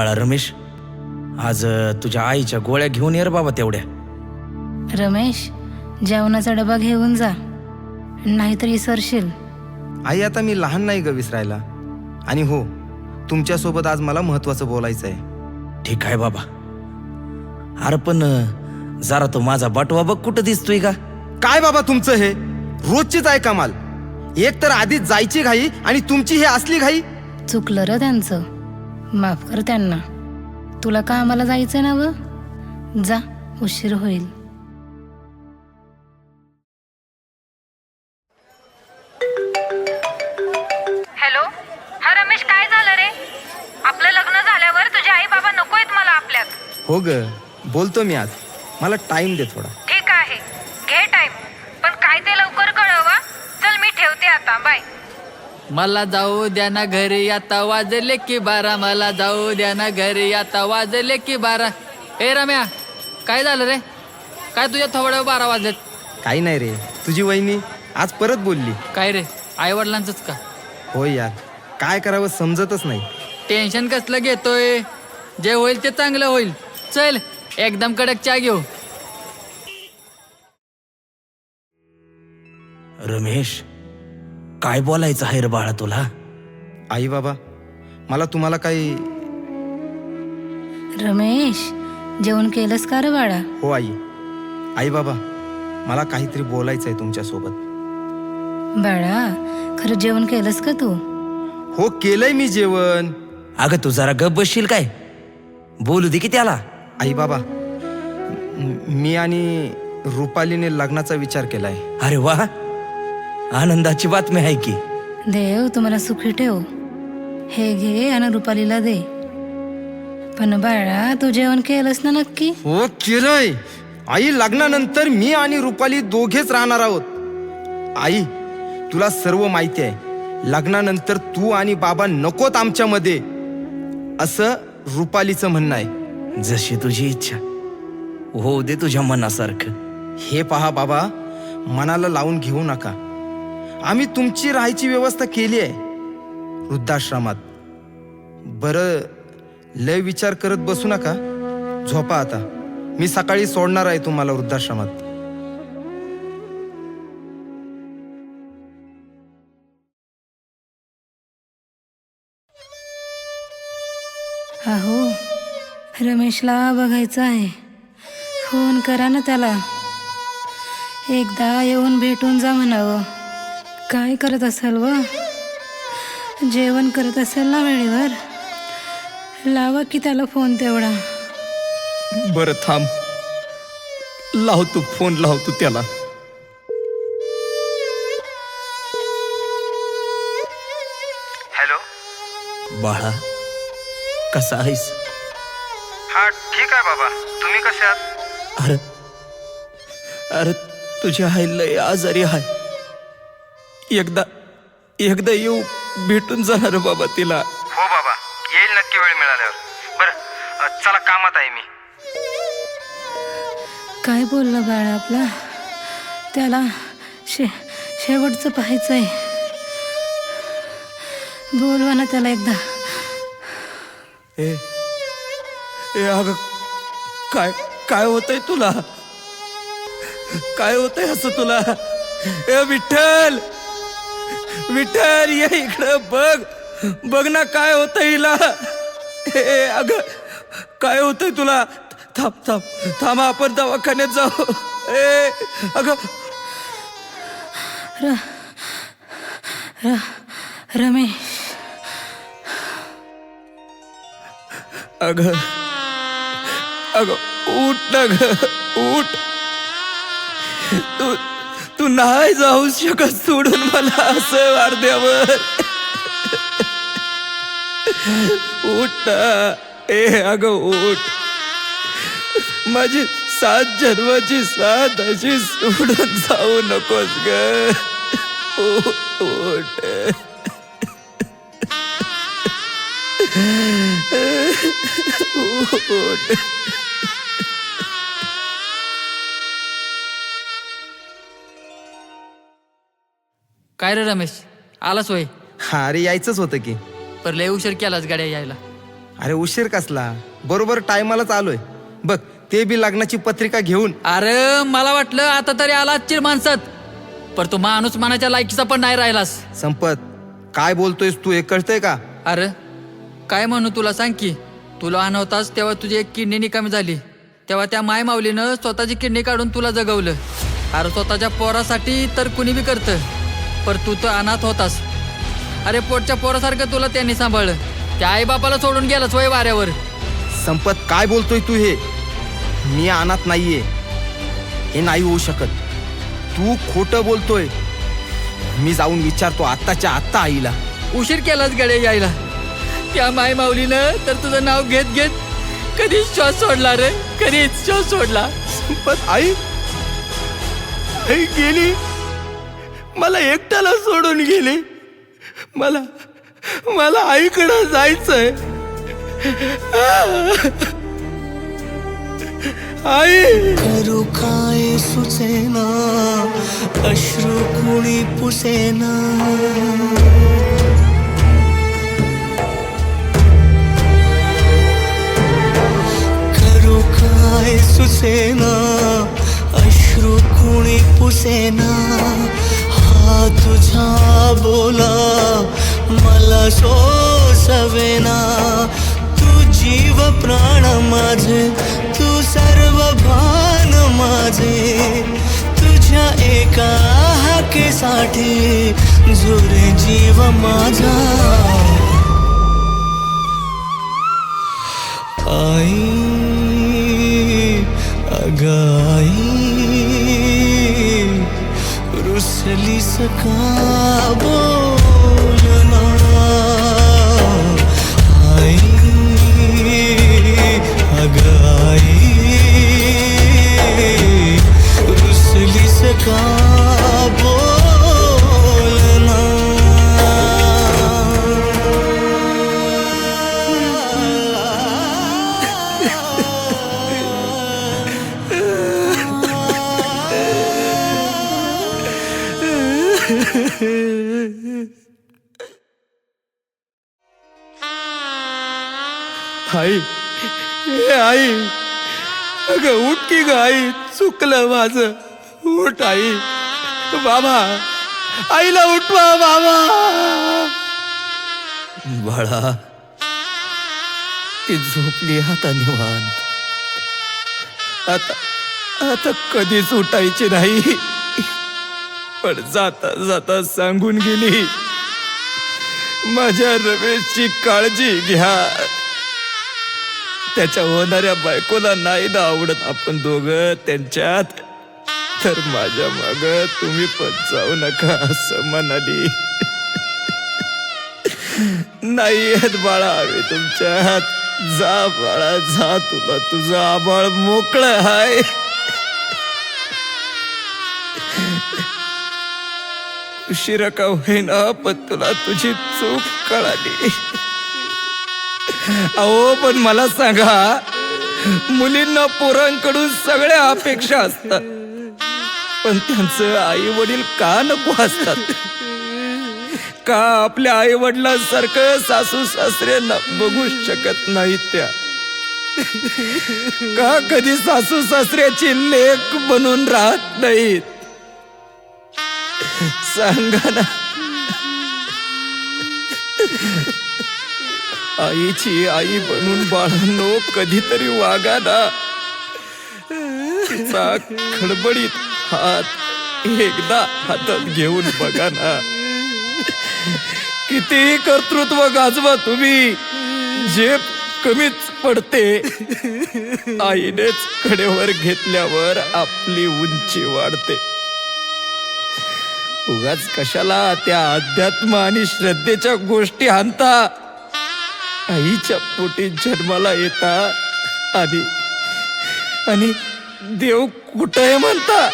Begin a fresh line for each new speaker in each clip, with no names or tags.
बाळा रमेश. आज तुझ्या आईच्या गोळ्या घेऊन ये रे बाबा तेवढ्या.
रमेश जेवणाचा डबा घेऊन जा. नाहीतर विसरशील
आई आता मी लहान नाही ग विसरायला. आणि हो तुमच्यासोबत आज मला महत्वाचं बोलायचं आहे
ठीक आहे बाबा. अरे पण अ, जरा तो माझा बटवा बघ कुठं दिसतोय का?
काय बाबा तुमचं हे? रोजचीच आहे कमाल. एक तर आधी जायची घाई आणि तुमची ही असली घाई.
चुकलं र त्यांचं. माफ कर त्यांना. तुला कामाला जायचं ना व जा उशीर होईल.
हॅलो? हा रमेश काय झालं रे? आपलं लग्न झाल्यावर तुझे आई बाबा नको आहेत मला आपल्यात.
हो ग बोलतो मी आज. मला टाइम दे थोडा
ठीक आहे घे टाइम पण काय ते लवकर कळवा चल मी ठेवते आता बाय
मला जाऊ द्या ना घरी आता वाजले की बारा. मला जाऊ द्या ना घरी आता वाजले की बारा. ए रम्या काय झालं रे? काय तुझ्या थोड्या बारा वाजलेत?
काही नाही रे. तुझी वहिनी आज परत बोलली.
काय रे? आई वडिलांचंच का?
होय यार. काय करावं समजतच नाही.
टेन्शन कसलं घेतोय? जे होईल ते चांगलं होईल. चल एकदम कडक चहा घेऊ.
रमेश काय बोलायचं आहे रे बाळा तुला?
आई बाबा मला तुम्हाला काही
रमेश जेवण केलंस का रे बाळा?
हो आई. आई बाबा मला काहीतरी बोलायचं आहे तुमच्यासोबत.
बाळा खरं जेवण केलंस का तू?
हो केलंय मी जेवण.
अगं तू जरा गप बसशील काय? बोलू दे की त्याला.
आई बाबा म- मी आणि रुपालीने लग्नाचा विचार केलाय.
अरे वा. आनंदाची बातमी आहे की.
देव तुम्हाला सुखी ठेव. हे घे आणि रुपालीला दे. पण बाळा तू जेवण केलंस ना नक्की?
हो केलंय. आई लग्नानंतर मी आणि रुपाली दोघेच राहणार आहोत. आई तुला सर्व माहिती आहे. लग्नानंतर तू आणि बाबा नकोत आमच्यामध्ये. असं रुपालीचं म्हणणं आहे.
जशी तुझी इच्छा. होऊ दे तुझ्या मनासारखं.
हे पहा बाबा मनाला लावून घेऊ नका. आम्ही तुमची राहायची व्यवस्था केली आहे. वृद्धाश्रमात. बरं लय विचार करत बसू नका. झोपा आता. मी सकाळी सोडणार आहे तुम्हाला वृद्धाश्रमात.
अहो रमेशला बघायचं आहे. फोन करा ना त्याला. एकदा येऊन भेटून जा म्हणावं. काय करत असेल व? जेवण करत असेल ना वेळेवर? लावा की त्याला फोन तेवढा.
बरं थांब. लावतो फोन लावतो त्याला. हॅलो?
बाळा कसा आहेस?
हा ठीक आहे बाबा. तुम्ही कसे आहात?
अरे अरे तुझी आई लय आजारी आहे. एकदा एकदा येऊ भेटून जाणार बाबा तिला.
हो बाबा येईल नक्की वेळ मिळाल्यावर. बरं चला कामात आहे मी.
काय बोलला बाळा आपला? त्याला शे शेवटचं पाहायचंय. बोलवा ना त्याला एकदा.
ए ए अग काय काय होतंय तुला? काय होतंय असं तुला? ए विठ्ठल! विठ्ठल ये इकडं बघ. बघ ना काय होतंय हिला. ए अग काय होतंय तुला? थांब थांब. थांब आपण दवाखान्यात जाऊ. ए अगं.
र र रमेश.
अग. अग उठ ना ग. उठ. तू तू नाही जाऊ शकत सोडून मला असं वाढद्यावर उठ ए अग उठ. माझी सात जन्माची सात अशी सोडून जाऊ नकोस ग. ओ- उठ.
काय रे रमेश? आलास वय
हा अरे यायचंच होतं की.
पर लय उशीर केलास गाड्या यायला.
अरे उशीर कसला? बरोबर टायमालाच आलोय. बघ ते बी लग्नाची पत्रिका घेऊन.
अरे मला वाटलं आता तरी आला चिर माणसात. पर तू माणूस मानाच्या लायकीचा पण नाही राहिलास.
संपत काय बोलतोयस तू हे कळतंय का?
अरे काय म्हणू तुला सांग की तुला आणवतास तेव्हा तुझी एक किडनी निकामी झाली. तेव्हा त्या माय माऊलीनं स्वतःची किडनी काढून तुला जगवलं. अरे स्वतःच्या पोरासाठी तर कुणी बी करतं. पर तू तर अनाथ होतास. अरे पोटच्या पोरासारखं तुला त्यांनी सांभाळलं त्या आई बापाला सोडून गेलास वय वाऱ्यावर.
संपत काय बोलतोय तू हे? मी अनाथ नाहीये. हे नाही होऊ शकत. तू खोटं बोलतोय. मी जाऊन विचारतो आत्ताच्या आत्ता आईला.
उशीर केलाच गडे यायला. त्या माय माऊलीनं तर तुझं नाव घेत घेत कधीच श्वास सोडला रे. कधीच श्वास सोडला.
संपत आई. आई गेली. मला एकट्याला सोडून गेली. मला मला आईकडं जायचंय. आई!
करू काय सुचेना अश्रू कुणी पुसेना? करू काय सुचेना अश्रू कुणी पुसेना? तुझा बोला मला शोषवेना. तू जीव प्राण माझे तू सर्व भान माझे. तुझ्या एका हाकेसाठी जुरे जीव माझा. आई ago आई हे
आई. अगं उठ की ग आई. चुकलं माझं. उठ आई. बाबा आईला उठवा बाबा. बाळा ती झोपली आता निवांत. आता आता कधीच उठायची नाही. पण जाता जाता सांगून गेली माझ्या रमेशची काळजी घ्या. त्याच्या होणाऱ्या बायकोला नाही ना आवडत आपण दोघं त्यांच्यात. तर माझ्या माग तुम्ही पण जाऊ नका असं म्हणाली. नाही येत बाळा आम्ही तुमच्यात. जा बाळा जा तुला. तुझा आबाळ मोकळं आहे. उशिरा का होईना पण तुला तुझी चूक कळाली. अहो पण मला सांगा मुलींना पोरांकडून सगळ्या अपेक्षा असतात पण त्यांचं आई वडील का नको असतात? का आपल्या आई वडिलांसारखं सासू सासरे बघू शकत नाहीत त्या? का कधी सासू सासऱ्याची लेख बनून राहत नाहीत? सांगा ना आईची आई बनून बाळांनो कधीतरी वागा ना. तिचा खडबडीत हात एकदा हातात घेऊन बघा ना. कितीही कर्तृत्व गाजवा तुम्ही. झेप कमीच पडते. आईनेच कडेवर घेतल्यावर आपली उंची वाढते. उगाच कशाला त्या अध्यात्म आणि श्रद्धेच्या गोष्टी आणता आईच्या पोटी जन्माला येता आणि आणि देव कुठं आहे म्हणता?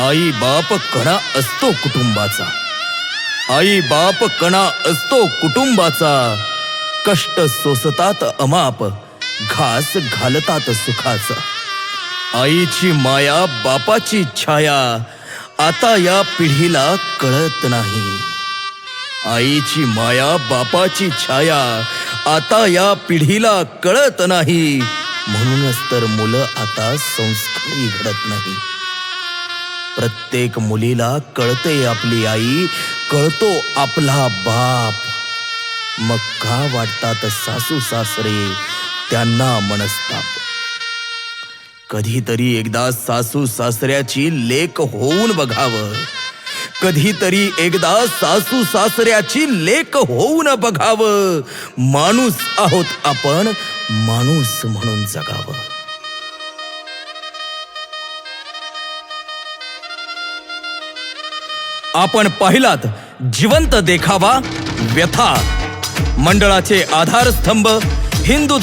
आई बाप कणा असतो कुटुंबाचा. आई बाप कणा असतो कुटुंबाचा. कष्ट सोसतात अमाप घास घालतात सुखाचा. आईची माया बापाची छाया आता या पिढीला कळत नाही. आईची माया बापाची छाया आता या पिढीला कळत नाही. म्हणूनच तर मुलं आता संस्कारी घडत नाही. प्रत्येक मुलीला कळते आपली आई कळतो आपला बाप. मग का वाटतात सासू सासरे त्यांना मनस्ताप? कधीतरी एकदा सासू सासऱ्याची लेख होऊन बघावं. कधीतरी एकदा सासू सासऱ्याची लेक होऊन बघावं. माणूस आहोत आपण माणूस म्हणून जगावं. आपण पाहिलात जिवंत देखावा व्यथा. मंडळाचे आधारस्तंभ हिंदू